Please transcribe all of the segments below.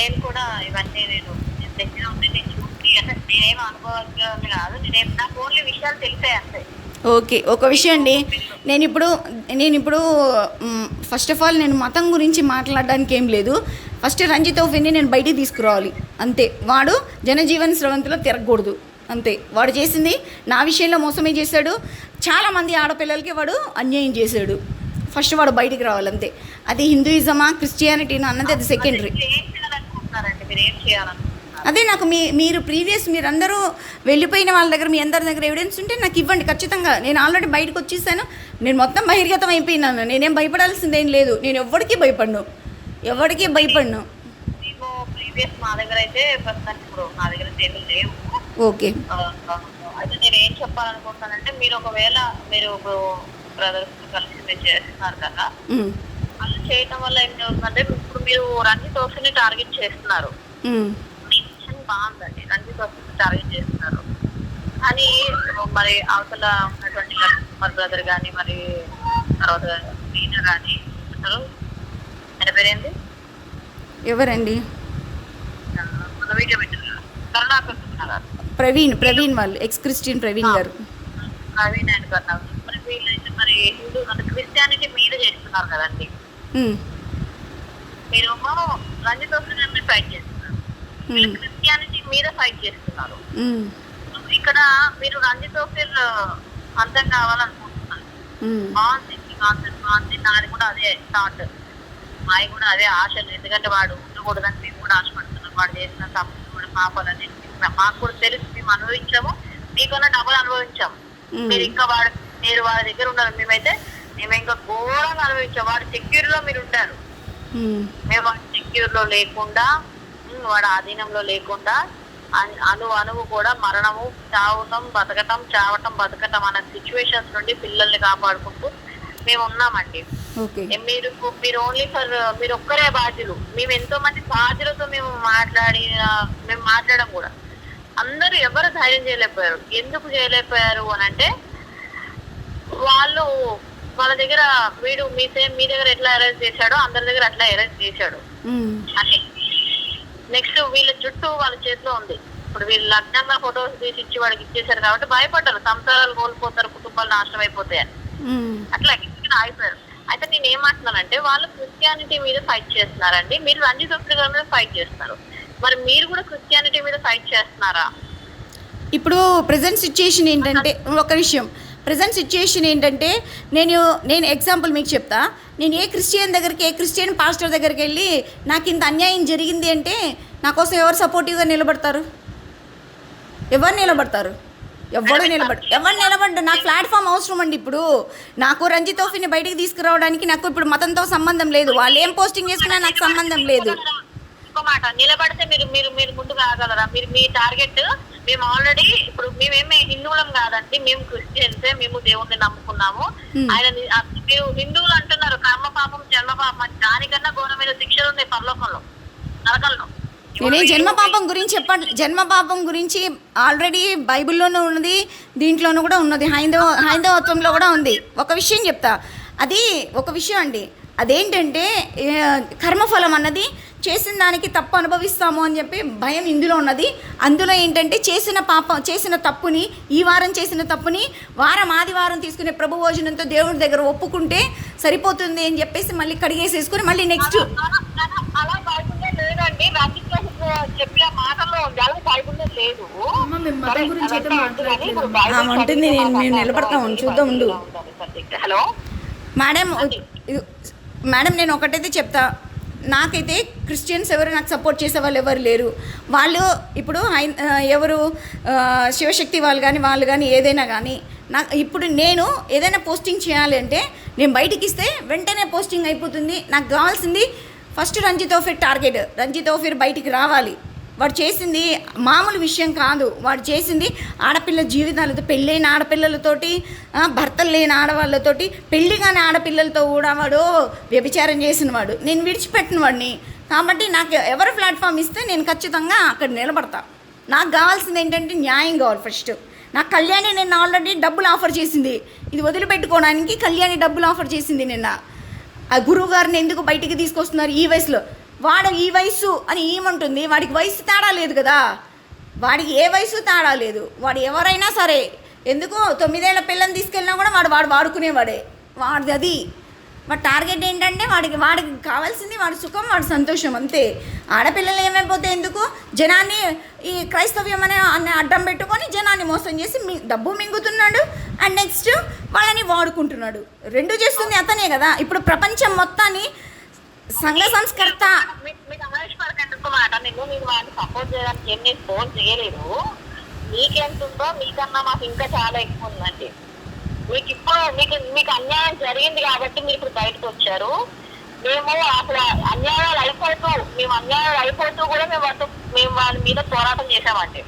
నేను కూడా ఇవన్నీ నేను దగ్గర ఉండి నేను చూసి అంటే నేనేం అనుభవం కాదు. నేనేం నాకు ఓన్లీ విషయాలు తెలిసాయి అంతే. ఓకే ఒక విషయం అండి. నేను ఇప్పుడు నేను ఇప్పుడు ఫస్ట్ ఆఫ్ ఆల్ నేను మతం గురించి మాట్లాడడానికి ఏం లేదు. ఫస్ట్ రంజిత్ ఓఫీని నేను బయటికి తీసుకురావాలి. అంతే. వాడు జనజీవన స్రవంతిలో తిరగకూడదు. అంతే. వాడు చేసింది నా విషయంలో మోసమే చేశాడు. చాలామంది ఆడపిల్లలకి వాడు అన్యాయం చేశాడు. ఫస్ట్ వాడు బయటికి రావాలి అంతే. అది హిందూయిజమా క్రిస్టియానిటీనా అన్నది అది సెకండరీ మీరు ఏం చేయాలనుకుంటున్నారు? అదే నాకు మీ మీరు ప్రీవియస్ మీరందరూ వెళ్ళిపోయిన వాళ్ళ దగ్గర మీ అందరి దగ్గర ఎవిడెన్స్ ఉంటే నాకు ఇవ్వండి. ఖచ్చితంగా నేను ఆల్రెడీ బయటకు వచ్చేసాను. నేను మొత్తం బహిర్గతం అయిపోయినాను. నేనేం భయపడాల్సిందేం లేదు. నేను ఎవరికి భయపడను. ఎవరికి భయపడను. ప్రీవియస్ మా దగ్గర అయితే ప్రస్తుతానికి ఇప్పుడు నా దగ్గర టేబుల్ లేవు. ఓకే. అయితే నేను ఏం చెప్పాలనుకుంటున్నానంటే మీరు ఒకవేళ మీరు ఇప్పుడు బ్రదర్స్ కలిసి మీరు చేస్తున్నారు కదా అలా చేయటం వల్ల ఏం జరుగుతుందంటే ఇప్పుడు మీరు రంజిత్ ఓసుని టార్గెట్ చేస్తున్నారు. బాగుందండి. రంజిత్ ఓసుని టార్గెట్ చేస్తున్నారు. కానీ మరి అవతల ఉన్నటువంటి కుమార్ బ్రదర్ కానీ మరి తర్వాత ఈయన కానీ అసలు ఆయన పేరేంది ఎవరండి? మన ప్రవీణ్ ప్రవీణ్ వాళ్ళు ex Christian Praveen garu. Naveen and Karnakar. మరి వీళ్ళైతే మరి హిందూ క్రిస్టియానిటీ మీద చేస్తున్నారు కదండి. మీరేమో రంజిత్ ఓసుని ఫైట్ చేస్తున్నారు. క్రిస్టియానిటీ మీద ఫైట్ చేస్తున్నారు. ఉమ్, ఇక్కడ మీరు రంజిత్ ఓఫీర్ అంతం కావాలనుకుంటున్నారు. బాగుంది కాన్సెప్ట్ బాగుంది. నాది కూడా అదే థాట్ మాది కూడా అదే ఆశలు. ఎందుకంటే వాడు ఉండకూడదని మేము కూడా ఆశపడుతున్నాం. వాడు చేసిన తప్పు కూడా పాపాలని మాకు కూడా తెలుసు మేము అనుభవించాము. మీకన్నా డబ్బులు అనుభవించాము. మీరు ఇంకా వాడు మీరు వాడి దగ్గర ఉన్నారు మేమైతే మేము ఇంకా ఘోరంగా అనుభవించాం. వాడు సెక్యూర్లో మీరు ఉంటారు. మేము వాడు సెక్యూర్లో లేకుండా వాడు ఆధీనంలో లేకుండా అను- అణువు కూడా మరణము చావటం బతకటం చావటం బతకటం అనే సిచ్యువేషన్స్ నుండి పిల్లల్ని కాపాడుకుంటూ మేము ఉన్నామండి. మీరు మీరు ఓన్లీ ఫర్ మీరు ఒక్కరే బాధ్యులు. మేము ఎంతో మంది బాధ్యులతో మేము మాట్లాడి మేము మాట్లాడడం కూడా. అందరూ ఎవరు ధైర్యం చేయలేకపోయారు. ఎందుకు చేయలేకపోయారు అని అంటే వాళ్ళు వాళ్ళ దగ్గర వీడు మీ సేమ్ మీ దగ్గర ఎట్లా అరేంజ్ చేశాడో అందరి దగ్గర అట్లా అరేంజ్ చేశాడు. అని. నెక్స్ట్ వీళ్ళ జుట్టు వాళ్ళ చేతిలో ఉంది. ఇప్పుడు వీళ్ళు లగ్నంగా ఫొటోస్ తీసి ఇచ్చి వాడికి ఇచ్చేసారు కాబట్టి భయపడ్డారు. సంసారాలు కోల్పోతారు కుటుంబాలు నాశనం అయిపోతాయని అట్లా ఆగిపోయారు. అయితే నేను ఏమంటున్నానంటే వాళ్ళు క్రిస్టియానిటీ మీద ఫైట్ చేస్తున్నారండి. మీరు రంజిత్ గారి మీద ఫైట్ చేస్తున్నారు మరి మీరు కూడా క్రిస్టియానిటీ మీద ఫైట్ చేస్తున్నారా? ఇప్పుడు ప్రజెంట్ సిచ్యుయేషన్ ఏంటంటే ఒక విషయం ప్రజెంట్ సిచ్యుయేషన్ ఏంటంటే నేను నేను ఎగ్జాంపుల్ మీకు చెప్తా. నేను ఏ క్రిస్టియన్ దగ్గరికి ఏ క్రిస్టియన్ పాస్టర్ దగ్గరికి వెళ్ళి నాకు ఇంత అన్యాయం జరిగింది అంటే నా కోసం ఎవరు సపోర్టివ్గా నిలబడతారు? ఎవరు నిలబడతారు? ఎవరు నిలబడ ఎవరు నిలబడ్డు నాకు ప్లాట్ఫామ్ అవసరం అండి ఇప్పుడు. నాకు రంజితోఫీని బయటికి తీసుకురావడానికి నాకు ఇప్పుడు మతంతో సంబంధం లేదు. వాళ్ళు ఏం పోస్టింగ్ చేసుకున్నా నాకు సంబంధం లేదు. మాట నిలబడితే మీరు మీరు మీరు ముందుకు రాగలరా? మీరు మీ టార్గెట్ మేము ఆల్రెడీ ఇప్పుడు మేమేమి హిందువులం కాదండి మేము క్రిస్టియన్సే మేము దేవుణ్ణి నమ్ముకున్నాము. Hmm. ఆయన మీరు హిందువులు అంటున్నారు కర్మ పాపం జన్మ పాపం. దానికన్నా ఘోరమైన శిక్షలు ఉన్నాయి పరలోకంలో నరకంలో. నేనే జన్మ పాపం గురించి చెప్పండి. జన్మ పాపం గురించి ఆల్రెడీ బైబిల్లోనూ ఉన్నది దీంట్లోనూ కూడా ఉన్నది హైందవ హైందవత్వంలో కూడా ఉంది. ఒక విషయం చెప్తా. అది ఒక విషయం అండి. అదేంటంటే కర్మఫలం అన్నది చేసిన దానికి తప్పు అనుభవిస్తాము అని చెప్పి భయం ఇందులో ఉన్నది. అందులో ఏంటంటే చేసిన పాపం చేసిన తప్పుని ఈ వారం చేసిన తప్పుని వారం ఆదివారం తీసుకునే ప్రభు భోజనంతో దేవుడి దగ్గర ఒప్పుకుంటే సరిపోతుంది అని చెప్పేసి మళ్ళీ కడిగేసేసుకుని మళ్ళీ నెక్స్ట్ అలా- లేదండి. చెప్పిన ఉంది. లేదు. ఉంటుంది, నేను- నిలబడతాం, చూద్దాం ఉండు. హలో? మేడం ఇది- మేడం నేను ఒకటైతే చెప్తా. నాకైతే క్రిస్టియన్స్ ఎవరు నాకు సపోర్ట్ చేసే వాళ్ళు ఎవరు లేరు. వాళ్ళు ఇప్పుడు హై ఎవరు శివశక్తి వాళ్ళు కానీ వాళ్ళు కానీ ఏదైనా కానీ నాకు ఇప్పుడు నేను ఏదైనా పోస్టింగ్ చేయాలి అంటే నేను బయటికి ఇస్తే వెంటనే పోస్టింగ్ అయిపోతుంది. నాకు కావాల్సింది ఫస్ట్ రంజిత్ ఓఫీర్ టార్గెట్ రంజిత్ ఓఫీర్ బయటికి రావాలి. వాడు చేసింది మామూలు విషయం కాదు. వాడు చేసింది ఆడపిల్ల జీవితాలతో పెళ్ళైన ఆడపిల్లలతోటి భర్తలు లేని ఆడవాళ్ళతోటి పెళ్ళి కాని ఆడపిల్లలతో కూడా వాడు వ్యభిచారం చేసిన వాడు. నేను విడిచిపెట్టిన వాడిని. కాబట్టి నాకు ఎవరు ప్లాట్ఫామ్ ఇస్తే నేను ఖచ్చితంగా అక్కడ నిలబడతా. నాకు కావాల్సింది ఏంటంటే న్యాయం కావాలి ఫస్ట్. నాకు కళ్యాణి నిన్న ఆల్రెడీ డబ్బులు ఆఫర్ చేసింది. ఇది వదిలిపెట్టుకోవడానికి కళ్యాణి డబ్బులు ఆఫర్ చేసింది నిన్న. ఆ గురువు గారిని ఎందుకు బయటికి తీసుకొస్తున్నారు ఈ వయసులో? వాడు ఈ వయసు అని ఏమంటుంది వాడికి వయసు తేడా లేదు కదా. వాడికి ఏ వయసు తేడా లేదు. వాడు ఎవరైనా సరే ఎందుకు తొమ్మిదేళ్ళ పిల్లని తీసుకెళ్ళినా కూడా వాడు వాడు వాడుకునేవాడే. వాడిది అది. వాడి టార్గెట్ ఏంటంటే వాడికి వాడికి కావాల్సింది వాడి సుఖం వాడి సంతోషం అంతే. ఆడపిల్లలు ఏమైపోతే ఎందుకు? జనాన్ని ఈ క్రైస్తవ్యం అనే అనే అడ్డం పెట్టుకొని జనాన్ని మోసం చేసి మీ డబ్బు మింగుతున్నాడు అండ్ నెక్స్ట్ వాళ్ళని వాడుకుంటున్నాడు. రెండు చేస్తుంది అతనే కదా. ఇప్పుడు ప్రపంచం మొత్తాన్ని సంఘ సంస్కర్త. మీ- మీకు మాట? నేను నేను వాడిని సపోర్ట్ చేయడానికి ఏం నేను ఫోన్ చేయలేదు. మీకెంత ఉందో మీకన్నా మాకు ఇంకా చాలా ఎక్కువ ఉందండి. మీకు ఇప్పుడు మీకు మీకు అన్యాయం జరిగింది కాబట్టి మీరు ఇప్పుడు బయటకు వచ్చారు. మేము అసలు అన్యాయాలు అయిపోతూ మేము అన్యాయాలు అయిపోతూ కూడా మేము వాటి మేము వాళ్ళ మీద పోరాటం చేశామండి.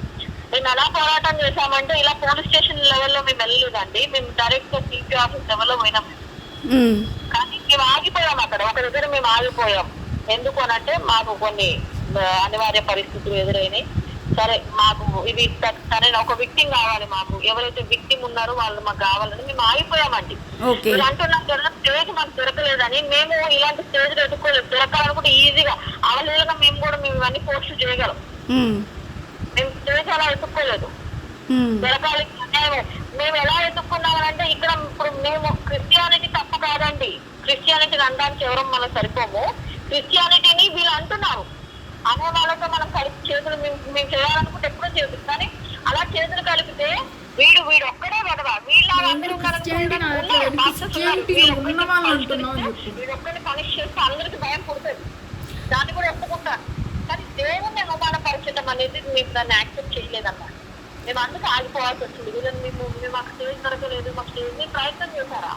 మేము ఎలా పోరాటం చేశామంటే ఇలా పోలీస్ స్టేషన్ లెవెల్లో మేము వెళ్ళలేదండి. మేము డైరెక్ట్గా సిపి ఆఫీస్ లెవెల్లో పోయినాం. కానీ మేము ఆగిపోయాం అక్కడ. ఒక దగ్గర మేము ఆగిపోయాం. ఎందుకు అనంటే మాకు కొన్ని అనివార్య పరిస్థితులు ఎదురైనాయి. సరే మాకు ఇది సరే ఒక విక్టిం కావాలి మాకు. ఎవరైతే విక్టిం ఉన్నారో వాళ్ళు మాకు కావాలని మేము ఆగిపోయామండి మీరు అంటున్నాం కదా స్టేజ్ మాకు దొరకలేదని. మేము ఇలాంటి స్టేజ్ ఎదుర్కోలేదు దొరకాలనుకుంటే ఈజీగా. అవలేదుగా మేము కూడా మేము ఇవన్నీ పోస్ట్ చేయగలం. మేము. స్టేజ్ అలా ఎదుర్కోలేదు దొరకాలి. మేము ఎలా ఎదుర్కొన్నామనంటే ఇక్కడ ఇప్పుడు మేము క్రిస్టియానిటీ తప్పు కాదండి. క్రిస్టియానిటీని అనడానికి ఎవరు మనం సరిపోము. క్రిస్టియానిటీని వీళ్ళు అంటున్నారు. అనే వాళ్ళతో మనం కలిపి చేతులు మేము చేయాలనుకుంటే ఎప్పుడో చేతులు కానీ అలా చేతులు కలిపితే వీడు వీడు ఒక్కడే వెదవా? వీళ్ళ అందరూ క్రిస్టియానిటీ అనట్లేదు, క్రిస్టియానిటీ ఉన్న వాళ్ళు అంటున్నావు అని చెప్పు. వీడు ఒక్కడిని పనిష్ చేస్తే అందరికి భయం పుడుతుంది. దాన్ని కూడా ఒప్పుకుంటాను కానీ దేవుని అవమానపరచడం అనేది మేము దాన్ని యాక్సెప్ట్ చేయలేదన్నమాట మేము అందుకు ఆగిపోవాల్సి వచ్చింది. వీళ్ళని మేము మేము మాకు స్టేజ్ దొరకలేదు మాకు స్టేజ్ మీరు ప్రయత్నం చేశారా?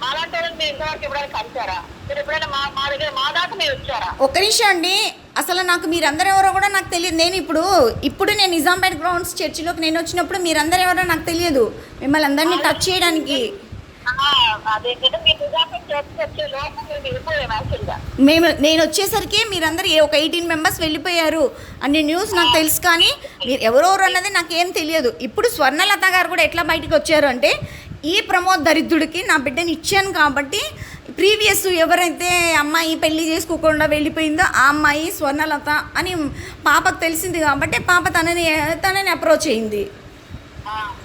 మాలాంటి వాళ్ళని మీరు ఇంతవరకు ఎప్పుడైనా కలిసారా మీరు ఎప్పుడైనా మా మా దగ్గర మా దాకా మీరు వచ్చారా? ఒక్క నిమిషం అండి. అసలు నాకు మీరందరూ ఎవరో కూడా నాకు తెలియదు. నేను ఇప్పుడు ఇప్పుడు నేను నిజాంపేట్ గ్రౌండ్స్ చర్చిలోకి నేను వచ్చినప్పుడు మీరందరూ ఎవరో నాకు తెలియదు. మిమ్మల్ని అందరినీ టచ్ చేయడానికి. ఆ, అదేంటంటే మీరు మేము నేను వచ్చేసరికి మీరందరూ ఏ- ఒక ఎయిటీన్ మెంబర్స్ వెళ్ళిపోయారు అనే న్యూస్ నాకు తెలుసు కానీ మీరు ఎవరెవరు అన్నది నాకేం తెలియదు. ఇప్పుడు స్వర్ణలత గారు కూడా ఎట్లా బయటకు వచ్చారు అంటే ఈ ప్రమోద్ దరిద్రుడికి నా బిడ్డని ఇచ్చాను కాబట్టి ప్రీవియస్ ఎవరైతే అమ్మాయి పెళ్ళి చేసుకోకుండా వెళ్ళిపోయిందో ఆ అమ్మాయి స్వర్ణలత అని పాపకు తెలిసింది కాబట్టి పాప తనని తనని అప్రోచ్ అయింది.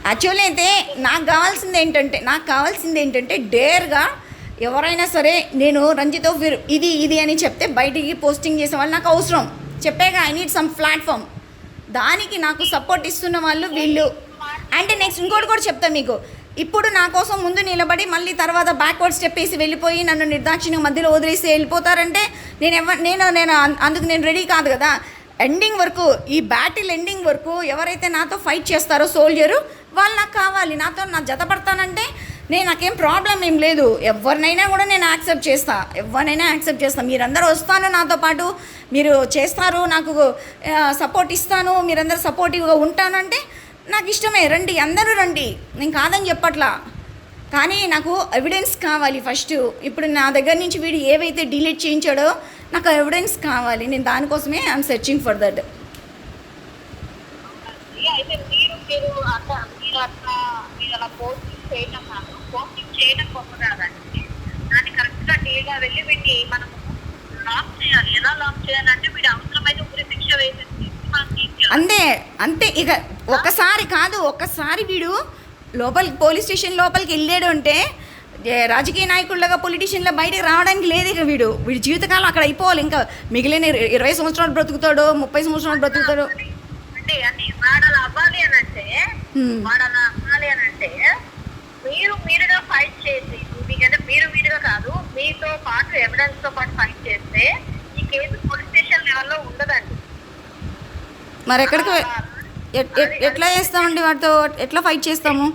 యాక్చువల్లీ అయితే నాకు కావాల్సింది ఏంటంటే నాకు కావాల్సింది ఏంటంటే డేర్గా ఎవరైనా సరే నేను రంజితో ఇది ఇది అని చెప్తే బయటికి పోస్టింగ్ చేసే వాళ్ళు నాకు అవసరం. చెప్పాక ఐ నీడ్ సమ్ ప్లాట్ఫామ్ దానికి నాకు సపోర్ట్ ఇస్తున్న వాళ్ళు వీళ్ళు. అంటే నెక్స్ట్ ఇంకోటి కూడా చెప్తాను మీకు. ఇప్పుడు నా కోసం ముందు నిలబడి మళ్ళీ తర్వాత బ్యాక్వర్డ్ స్టెప్ వేసి వెళ్ళిపోయి నన్ను నిర్దాక్షిణ్యం మధ్యలో వదిలేసి వెళ్ళిపోతారంటే నేను ఎవ నేను నేను అందుకు నేను రెడీ కాదు కదా. ఎండింగ్ వరకు ఈ బ్యాటిల్ ఎండింగ్ వరకు ఎవరైతే నాతో ఫైట్ చేస్తారో సోల్జరు వాళ్ళు నాకు కావాలి. నాతో నా జతపడతానంటే నేను నాకేం ప్రాబ్లం ఏం లేదు. ఎవరినైనా కూడా నేను యాక్సెప్ట్ చేస్తా. ఎవరినైనా యాక్సెప్ట్ చేస్తా. మీరందరూ వస్తాను నాతో పాటు. మీరు చేస్తారు నాకు సపోర్ట్ ఇస్తాను. మీరందరూ సపోర్టివ్గా ఉంటానంటే నాకు ఇష్టమే. రండి అందరూ రండి. నేను కాదని చెప్పట్లా. కానీ నాకు ఎవిడెన్స్ కావాలి ఫస్ట్ ఇప్పుడు నా దగ్గర నుంచి వీడు ఏవైతే డిలీట్ చేయించాడో నాకు ఎవిడెన్స్ కావాలి. నేను దానికోసమే ఐఎమ్ సెర్చింగ్ ఫర్ దట్ అయితే మీరు మీరు అట్లా మీరు అట్లా మీరు అలా పోస్ట్ చేయడం చేయడం గొప్ప కాదండి. దాన్ని కరెక్ట్గా డేగా వెళ్ళి వీటిని మనం లాక్ చేయాలి. ఎలా లాక్ చేయాలంటే వీడు అవసరమైతే ఉరి శిక్ష వేసేసి తీసుకెళ్ళాలి. అంతే అంతే. ఇక ఒక్కసారి కాదు ఒక్కసారి వీడు లోపలికి పోలీస్ స్టేషన్ లోపలికి వెళ్ళాడు అంటే రాజకీయ నాయకుల్లాగా పొలిటీషియన్లో బయటకు రావడానికి లేదు ఇక వీడు. వీడి జీవితకాలం అక్కడ అయిపోవాలి. ఇంకా మిగిలిన ఇర- ఇరవై సంవత్సరాలు బ్రతుకుతాడో ముప్పై సంవత్సరాలు బ్రతుకుతాడో. అంటే వాడు అలా అవ్వాలి అని అంటే. వాడు అలా అవ్వాలి అని అంటే మీరుగా ఫైట్ చేసి మీకంటే మీరు మీరుగా కాదు మీతో పాటు ఎవిడెన్స్తో పాటు ఫైట్ చేస్తే ఈ కేసు పోలీస్ స్టేషన్ లెవెల్లో ఉండదండి. మరి ఎక్కడికి ఎట్లా చేస్తామండి వాటితో? ఎట్లా ఫైట్ చేస్తాము?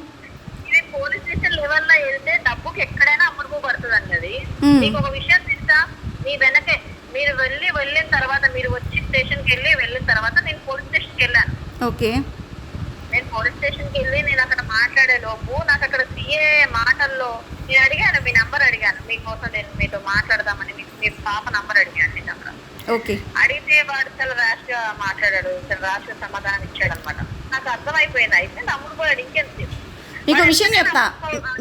ఇది పోలీస్ స్టేషన్ లెవెల్లో వెళ్తే డబ్బుకి ఎక్కడైనా అమ్ముడుకోబడుతుంది అది. మీకు ఒక విషయం తెలుసా? మీ వెనకే మీరు వెళ్ళి వెళ్ళిన తర్వాత మీరు వచ్చి స్టేషన్కి వెళ్ళి వెళ్ళిన తర్వాత నేను పోలీస్ స్టేషన్కి వెళ్ళాను. ఓకే. స్టేషన్కి వెళ్ళి నేను అక్కడ మాట్లాడే లోపు నాకు అక్కడ సీఏ మాటల్లో నేను అడిగాను మీ నంబర్ అడిగాను. మీకోసం నేను మీతో మాట్లాడదామని మీ పాప నంబర్ అడిగాను నేను అక్కడ ఓకే. అడిగితే వాడు చాలా ర్యాష్గా మాట్లాడాడు చాలా ర్యాష్గా సమాధానం ఇచ్చాడు అనమాట నాకు అర్థమైపోయింది. అయితే తమ్ముడు కూడా ఇంకెంత మీకు విషయం చెప్తా.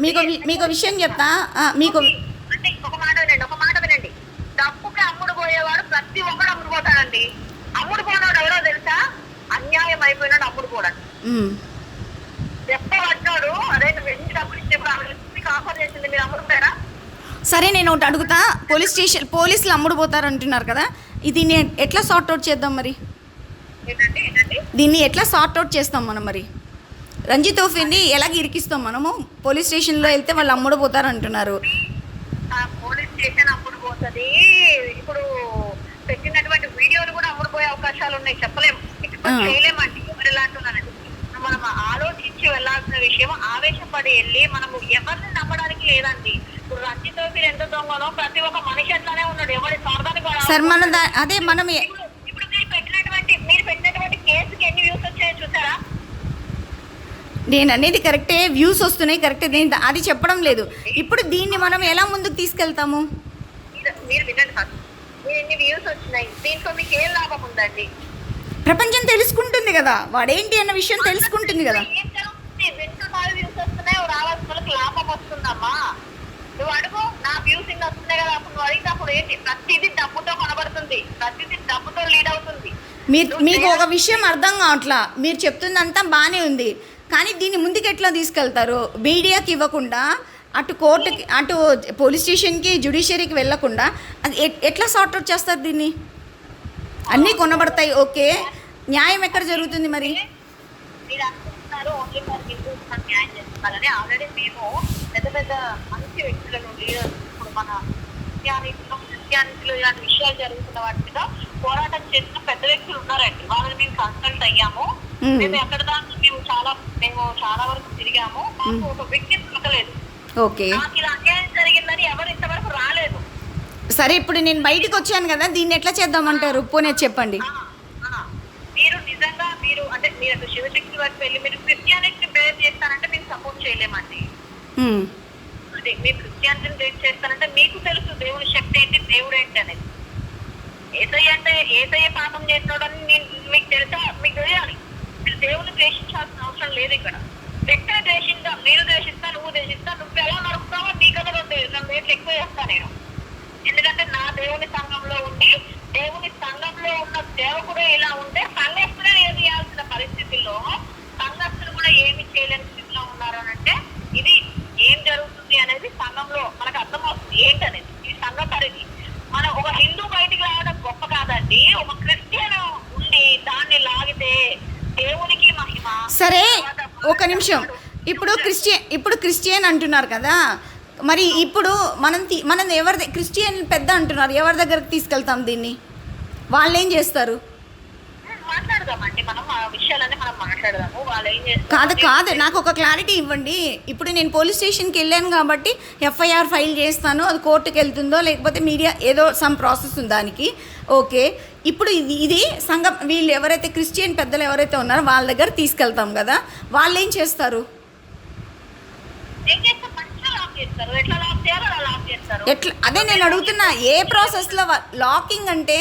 మీకు మీకు విషయం చెప్తా. మీకు అంటే ఒక మాట వినండి ఒక మాట వినండి. డబ్బుకి అమ్ముడు పోయేవాడు ప్రతి ఒక్కడు అమ్ముడు పోతాడండి. అమ్ముడు పోనాడు ఎవరో తెలుసా? అన్యాయం అయిపోయినాడు అమ్ముడు పోవడానికి అదే ఎన్ని డబ్బులు ఆఫర్ చేసింది మీరు సరే నేను ఒకటి అడుగుతా. పోలీస్ స్టేషన్ పోలీసులు అమ్ముడు పోతారు అంటున్నారు కదా ఇది నేను ఎట్లా సార్ట్ అవుట్ చేద్దాం మరి? దీన్ని ఎట్లా సార్ట్ అవుట్ చేస్తాం మనం మరి? రంజిత్ ఓఫీని ఎలాగ ఇరికిస్తాం మనము? పోలీస్ స్టేషన్లో వెళ్తే వాళ్ళు అమ్ముడు పోతారు అంటున్నారు. పోలీస్ స్టేషన్ అమ్ముడు పోతుంది. ఇప్పుడు పెట్టినటువంటి వీడియోలు కూడా అమ్ముడు పోయే అవకాశాలు ఉన్నాయి చెప్పలేము. చేయలేమండి. ఎవరు ఎలా అంటున్నారండి? మనం ఆలోచించి వెళ్ళాల్సిన విషయం ఆవేశపడి వెళ్ళి మనము ఎవరిని నమ్మడానికి లేదండి. ఇప్పుడు రంజిత్ మీరు ఎంత దొంగనో ప్రతి ఒక్క మనిషి అట్లానే ఉన్నాడు. ఎవరి స్వార్థానికి సార్ మనం అదే మనం ఇప్పుడు మీరు పెట్టినటువంటి మీరు పెట్టినటువంటి కేసుకి ఎన్ని వ్యూస్ వచ్చాయో చూసారా? నేను అనేది కరెక్టే వ్యూస్ వస్తున్నాయి కరెక్టే. నేను అది చెప్పడం లేదు. ఇప్పుడు దీన్ని మనం ఎలా ముందుకు తీసుకెళ్తాము? మీరు- మీరు వినండి ఫస్ట్ మీరు ఎన్ని వ్యూస్ వచ్చినాయి? దీంట్లో మీకు ఏం లాభం ఉందండి? ప్రపంచం తెలుసుకుంటుంది కదా. వాడేంటి అన్న విషయం తెలుసుకుంటుంది కదా. నువ్వు అడుగు నా వ్యూస్ ఇంకా వస్తున్నాయి కదా అప్పుడు నువ్వు ఏంటి? ప్రతిదీ డబ్బుతో కనబడుతుంది. ప్రతిదీ డబ్బుతో లీడ్ అవుతుంది. మీరు మీకు ఒక విషయం అర్థం కావట్లా. మీరు చెప్తుందంతా బాగానే ఉంది. కానీ దీన్ని ముందుకు ఎట్లా తీసుకెళ్తారు? మీడియాకి ఇవ్వకుండా అటు కోర్టుకి అటు పోలీస్ స్టేషన్కి జ్యుడిషియరీకి వెళ్ళకుండా అది ఎట్- ఎట్లా సార్ట్అవుట్ చేస్తారు దీన్ని? అన్నీ కొనబడతాయి ఓకే. న్యాయం ఎక్కడ జరుగుతుంది మరి? ఆల్రెడీ మేము పెద్ద పెద్ద మంచి వ్యక్తులను ఇప్పుడు మన క్రిస్టియానిటీలో క్రిస్టియానిటీలో ఇలాంటి విషయాలు జరుగుతున్న వాటి మీద పోరాటం చేసిన పెద్ద వ్యక్తులు ఉన్నారండి. వాళ్ళని మేము కన్సల్ట్ అయ్యాము. మ్మ్. ఎక్కడ దాకా మేము చాలా మేము చాలా వరకు తిరిగాము. మాకు ఒక వ్యక్తి దొరకలేదు. ఓకే. నాకు ఇలా అన్యాయం జరిగిందని ఎవరు ఇంతవరకు రాలేదు. సరే ఇప్పుడు నేను బయటికి వచ్చాను కదా దీన్ని ఎట్లా చేద్దామంటారు? పోనీ చెప్పండి ఆ, ఆ. మీరు నిజంగా మీరు అసలు శివశక్తి వరకు వెళ్ళి మీరు క్రిస్టియానిటీ బేర్ చేస్తారంటే మేము సపోర్ట్ చేయలేమండి. అదే మీరు క్రిస్టియానిటీని బేర్ చేస్తారంటే మీకు తెలుసు దేవుడి శక్తి ఏంటి దేవుడు ఏంటి అనేది. ఏసయ్య అంటే ఏసయ్య పాపం చేసినాడని నేను మీకు తెలుసా? మీకు తెలియాలి. మీరు దేవుని ద్వేషించాల్సిన అవసరం లేదు ఇక్కడ. వ్యక్తిని ద్వేషించా మీరు ద్వేషిస్తా నువ్వు ద్వేషిస్తా నువ్వు ఎలా నడుపుతావో నీ కదా రెండు రెండు రేట్లు ఎక్కువ చేస్తా నేను. ఎందుకంటే నా దేవుని సంఘంలో ఉండి దేవుని సంఘంలో ఉన్న సేవకుడే ఇలా ఉంటే సంఘస్థుడే ఏది చేయాల్సిన పరిస్థితుల్లో సంఘస్థులు కూడా ఏమి చేయలేని స్థితిలో ఉన్నారు అంటే ఇది ఏం జరుగుతుంది అనేది సంఘంలో మనకు అర్థమవుతుంది. ఏంటనేది? ఇది సంఘ పరిధి. మన ఒక హిందూ బయటికి రావడం గొప్ప కాదండి. ఒక క్రిస్టియన్ ఉండి దాన్ని లాగితే దేవునికి మహిమ. సరే ఒక నిమిషం. ఇప్పుడు క్రిస్టియన్ ఇప్పుడు క్రిస్టియన్ అంటున్నారు కదా? మరి ఇప్పుడు మనం మనం ఎవరి క్రిస్టియన్ పెద్ద అంటున్నారు. ఎవరి దగ్గరకు తీసుకెళ్తాం దీన్ని? వాళ్ళు ఏం చేస్తారు? మాట్లాడదామండి మనం ఆ విషయాలన్నీ మనం మాట్లాడదాము. వాళ్ళు ఏం చేస్తారు కాదు కాదు. నాకు ఒక క్లారిటీ ఇవ్వండి. ఇప్పుడు నేను పోలీస్ స్టేషన్కి వెళ్ళాను కాబట్టి ఎఫ్ఐఆర్ ఫైల్ చేస్తాను. అది కోర్టుకి వెళ్తుందో లేకపోతే మీడియా ఏదో సమ్ ప్రాసెస్ ఉంది దానికి. ఓకే. ఇప్పుడు ఇది ఇది సంఘం వీళ్ళు ఎవరైతే క్రిస్టియన్ పెద్దలు ఎవరైతే ఉన్నారో వాళ్ళ దగ్గర తీసుకెళ్తాం కదా. వాళ్ళు ఏం చేస్తారు? ఏం చేస్తే మంచిగా లాక్ చేస్తారు. ఎట్లా లాక్ చేయాలో అలా లాక్ చేస్తారు. ఎట్లా? అదే నేను అడుగుతున్నా. ఏ ప్రాసెస్లో లాకింగ్ అంటే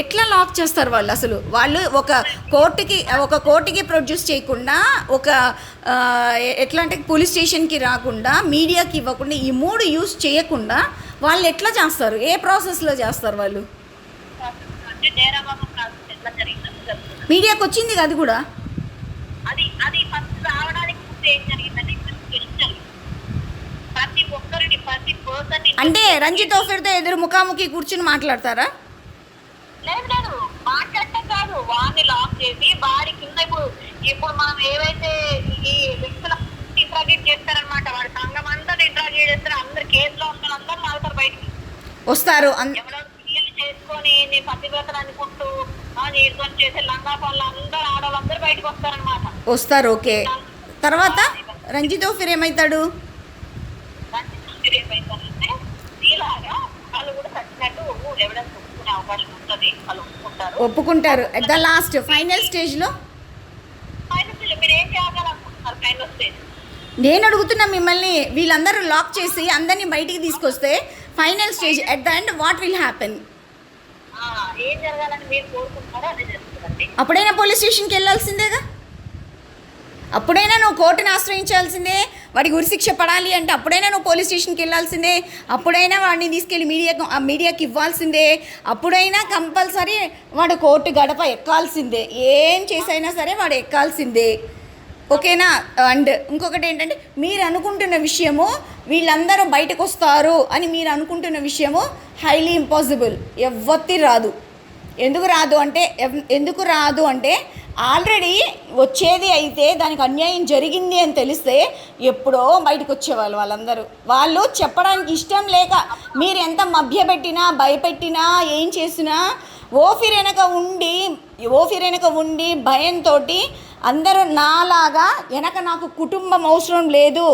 ఎట్లా లాక్ చేస్తారు వాళ్ళు అసలు? వాళ్ళు ఒక కోర్టుకి ఒక కోర్టుకి ప్రొడ్యూస్ చేయకుండా ఒక ఎట్లా అంటే పోలీస్ స్టేషన్కి రాకుండా మీడియాకి ఇవ్వకుండా ఈ మూడు యూస్ చేయకుండా వాళ్ళు ఎట్లా చేస్తారు? ఏ ప్రాసెస్లో చేస్తారు వాళ్ళు? మీడియాకి వచ్చింది కదా అది కూడా? అది అది ఫస్ట్ రావడానికి ముందు ఏం జరిగిందంటే ఇన్వెస్టిగేషన్ జరిగింది. ప్రతి ఒక్కరిని ప్రతి పర్సన్ అంటే రంజిత్ ఓఫీర్తో ఎదురు ముఖాముఖి కూర్చుని మాట్లాడతారా? లేదు లేదు. మాట్లాడటం కాదు. వాడిని లాక్ చేసి వాడి కింద ఇప్పుడు ఇప్పుడు మనం ఏవైతే ఈ వ్యక్తుల ఇంట్రాగేట్ చేస్తారనమాట వాడి సంఘం అంతా ఇంట్రాగేట్ చేస్తారు. అందరు కేసులో ఉన్న అందరూ మారుతారు బయటికి. వస్తారు. ఎవరో పిల్లలు చేసుకొని నీ పతివ్రతలు అనుకుంటూ నీతో చేసే లంగా పనులు అందరూ ఆడవాళ్ళందరూ బయటకు వస్తారనమాట వస్తారు ఓకే. తర్వాత రంజిత్ ఓఫీర్ ఏమవుతాడు ఏమైందంటే ఇలాగా వాళ్ళు కూడా చచ్చినట్టు ఒప్పుకునే అవకాశం వాళ్ళు ఒప్పుకుంటారు. ఒప్పుకుంటారు. అట్ ద లాస్ట్ ఫైనల్ స్టేజ్లో నేను అడుగుతున్నా మిమ్మల్ని వీళ్ళందరూ లాక్ చేసి అందరినీ బయటికి తీసుకొస్తే final stage at the end what will happen అప్పుడైనా పోలీస్ స్టేషన్కి వెళ్ళాల్సిందేగా? అప్పుడైనా నువ్వు కోర్టును ఆశ్రయించాల్సిందే వాడికి ఉరిశిక్ష పడాలి అంటే అప్పుడైనా నువ్వు పోలీస్ స్టేషన్కి వెళ్ళాల్సిందే అప్పుడైనా వాడిని తీసుకెళ్ళి మీడియాకు ఆ మీడియాకి ఇవ్వాల్సిందే అప్పుడైనా కంపల్సరీ వాడు కోర్టు గడప ఎక్కాల్సిందే ఏం చేసైనా సరే వాడు ఎక్కాల్సిందే. ఓకేనా? అండ్ ఇంకొకటి ఏంటంటే మీరు అనుకుంటున్న విషయము వీళ్ళందరూ బయటకు వస్తారు అని మీరు అనుకుంటున్న విషయము హైలీ ఇంపాసిబుల్ ఎవ్వత్తి రాదు. ఎందుకు రాదు అంటే ఎందుకు రాదు అంటే ఆల్రెడీ వచ్చేది అయితే దానికి అన్యాయం జరిగింది అని తెలిస్తే ఎప్పుడో బయటకు వచ్చేవాళ్ళు వాళ్ళందరూ. వాళ్ళు చెప్పడానికి ఇష్టం లేక మీరు ఎంత మభ్యపెట్టినా భయపెట్టినా ఏం చేసినా ఓఫిర్ వెనక ఉండి ఓఫిర్ వెనక ఉండి భయంతో అందరూ నాలాగా వెనక నాకు కుటుంబం అవసరం లేదు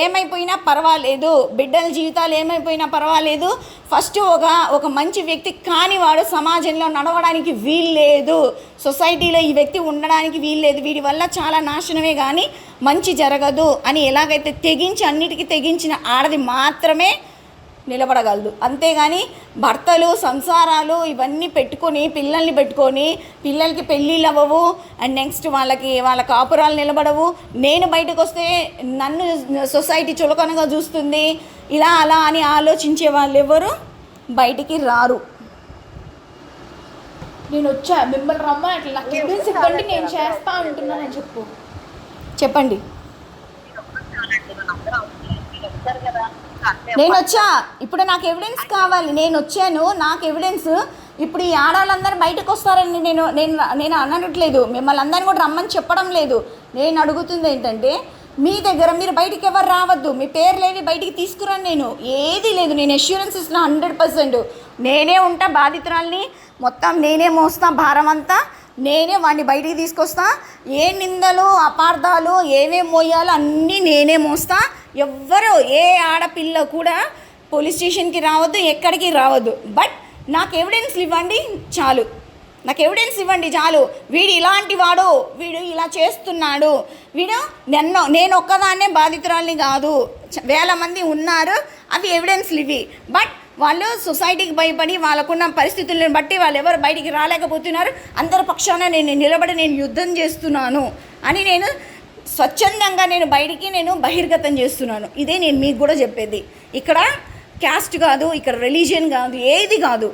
ఏమైపోయినా పర్వాలేదు బిడ్డల జీవితాలు ఏమైపోయినా పర్వాలేదు. ఫస్ట్ ఒక ఒక మంచి వ్యక్తి కానివాడు సమాజంలో నడవడానికి వీల్లేదు. సొసైటీలో ఈ వ్యక్తి ఉండడానికి వీల్లేదు. వీడి వల్ల చాలా నాశనమే కానీ మంచి జరగదు అని ఎలాగైతే తెగించి అన్నిటికీ తెగించిన ఆడది మాత్రమే నిలబడగలదు. అంతేగాని భర్తలు సంసారాలు ఇవన్నీ పెట్టుకొని పిల్లల్ని పెట్టుకొని పిల్లలకి పెళ్ళిళ్ళు అవ్వవు అండ్ నెక్స్ట్ వాళ్ళకి వాళ్ళ కాపురాలు నిలబడవు. నేను బయటకు వస్తే నన్ను సొసైటీ చులకనగా చూస్తుంది. ఇలా అలా అని ఆలోచించే వాళ్ళు ఎవరు బయటికి రారు. నేను వచ్చా మిమ్మల్ని రమ్మని అట్లా నాకు ఎవిడెన్స్ ఇవ్వండి నేను చేస్తా అంటున్నానని చెప్పు. చెప్పండి. నేను వచ్చా? ఇప్పుడు నాకు ఎవిడెన్స్ కావాలి. నేను వచ్చాను. నాకు ఎవిడెన్స్ ఇప్పుడు ఈ ఆడవాళ్ళందరూ బయటకు వస్తారని నేను నేను నేను అనట్లేదు మిమ్మల్ని అందరిని కూడా రమ్మని చెప్పడం లేదు. నేను అడుగుతుంది ఏంటంటే మీ దగ్గర మీరు బయటికి ఎవరు రావద్దు. మీ పేర్లేవి బయటికి తీసుకురాను నేను. ఏది లేదు. నేను అష్యూరెన్స్ ఇస్తున్నా హండ్రెడ్ పర్సెంట్ నేనే ఉంటా బాధితురాల్ని. మొత్తం నేనే మోస్తా భారం అంతా. నేనే వాడిని బయటికి తీసుకొస్తా. ఏ నిందలు అపార్థాలు ఏమేం మోయాలో అన్నీ నేనే మోస్తా. ఎవ్వరు ఏ ఆడపిల్ల కూడా పోలీస్ స్టేషన్కి రావద్దు ఎక్కడికి రావద్దు. బట్ నాకు ఎవిడెన్స్ ఇవ్వండి చాలు. నాకు ఎవిడెన్స్ ఇవ్వండి చాలు. వీడు ఇలాంటి వాడు వీడు ఇలా చేస్తున్నాడు. వీడు నన్ను నేను ఒక్కదాన్నే బాధితురాల్ని కాదు. చ- వేల మంది ఉన్నారు అవి ఎవిడెన్స్లు ఇవి బట్ వాళ్ళు సొసైటీకి భయపడి వాళ్ళకున్న పరిస్థితులను బట్టి వాళ్ళు ఎవరు బయటికి రాలేకపోతున్నారు. అందరి పక్షాన నేను నిలబడి నేను యుద్ధం చేస్తున్నాను అని నేను స్వచ్ఛందంగా నేను బయటికి నేను బహిర్గతం చేస్తున్నాను. ఇదే నేను మీకు కూడా చెప్పేది. ఇక్కడ క్యాస్ట్ కాదు ఇక్కడ రిలీజియన్ కాదు ఏది కాదు.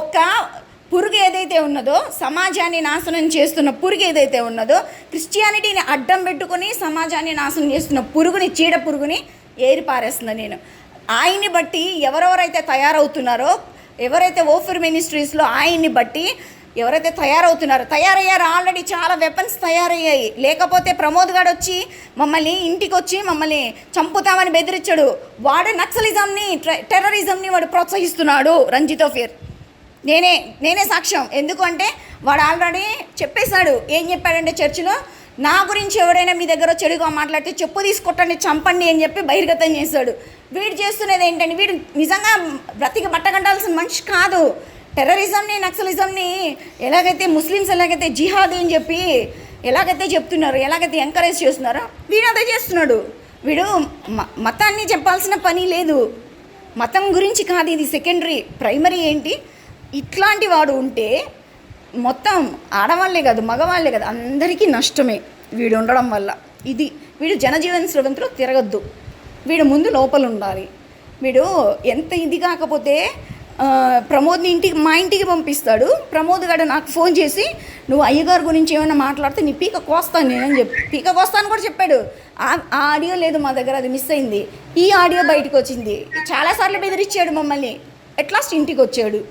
ఒక్క పురుగు ఏదైతే ఉన్నదో సమాజాన్ని నాశనం చేస్తున్న పురుగు ఏదైతే ఉన్నదో క్రిస్టియానిటీని అడ్డం పెట్టుకొని సమాజాన్ని నాశనం చేస్తున్న పురుగుని చీడ పురుగుని ఏరిపారేస్తున్నా నేను. ఆయన్ని బట్టి ఎవరెవరైతే తయారవుతున్నారో ఎవరైతే ఓఫర్ మినిస్ట్రీస్లో ఆయన్ని బట్టి ఎవరైతే తయారవుతున్నారో తయారయ్యారు ఆల్రెడీ చాలా వెపన్స్ తయారయ్యాయి. లేకపోతే ప్రమోద్ గారు వచ్చి మమ్మల్ని ఇంటికి వచ్చి మమ్మల్ని చంపుతామని బెదిరించాడు. వాడు నక్సలిజంని టెర్రరిజంని వాడు ప్రోత్సహిస్తున్నాడు రంజిత్ ఫిర్ నేనే నేనే సాక్ష్యం. ఎందుకంటే వాడు ఆల్రెడీ చెప్పేశాడు. ఏం చెప్పాడంటే చర్చిలో నా గురించి ఎవరైనా మీ దగ్గర చెడుగా మాట్లాడితే చెప్పు తీసుకొట్టండి చంపండి అని చెప్పి బహిర్గతం చేశాడు. వీడు చేస్తున్నది ఏంటంటే వీడు నిజంగా బ్రతికి బట్టగట్టాల్సిన మనిషి కాదు. టెర్రరిజంని నక్సలిజంని ఎలాగైతే ముస్లిమ్స్ ఎలాగైతే జిహాద్ అని చెప్పి ఎలాగైతే చెప్తున్నారు ఎలాగైతే ఎంకరేజ్ చేస్తున్నారో వీడు అదే చేస్తున్నాడు. వీడు మ- మతాన్ని చెప్పాల్సిన పని లేదు. మతం గురించి కాదు ఇది సెకండరీ ప్రైమరీ ఏంటి? ఇట్లాంటి వాడు ఉంటే మొత్తం ఆడవాళ్ళే కాదు మగవాళ్ళే కాదు అందరికీ నష్టమే వీడు ఉండడం వల్ల. ఇది వీడు జనజీవన స్రవంతిలో తిరగద్దు. వీడు ముందు లోపల ఉండాలి వీడు ఎంత ఇది కాకపోతే ప్రమోద్ని ఇంటికి మా ఇంటికి పంపిస్తాడు. ప్రమోద్ గారు నాకు ఫోన్ చేసి నువ్వు అయ్యగారి గురించి ఏమైనా మాట్లాడితే నీ పీక కోస్తాను నేనని చెప్పి. పీక కోస్తాను కూడా చెప్పాడు. ఆ ఆడియో లేదు మా దగ్గర అది మిస్ అయింది. ఈ ఆడియో బయటకు వచ్చింది. చాలాసార్లు బెదిరించాడు మమ్మల్ని. అట్లాస్ట్ ఇంటికి వచ్చాడు.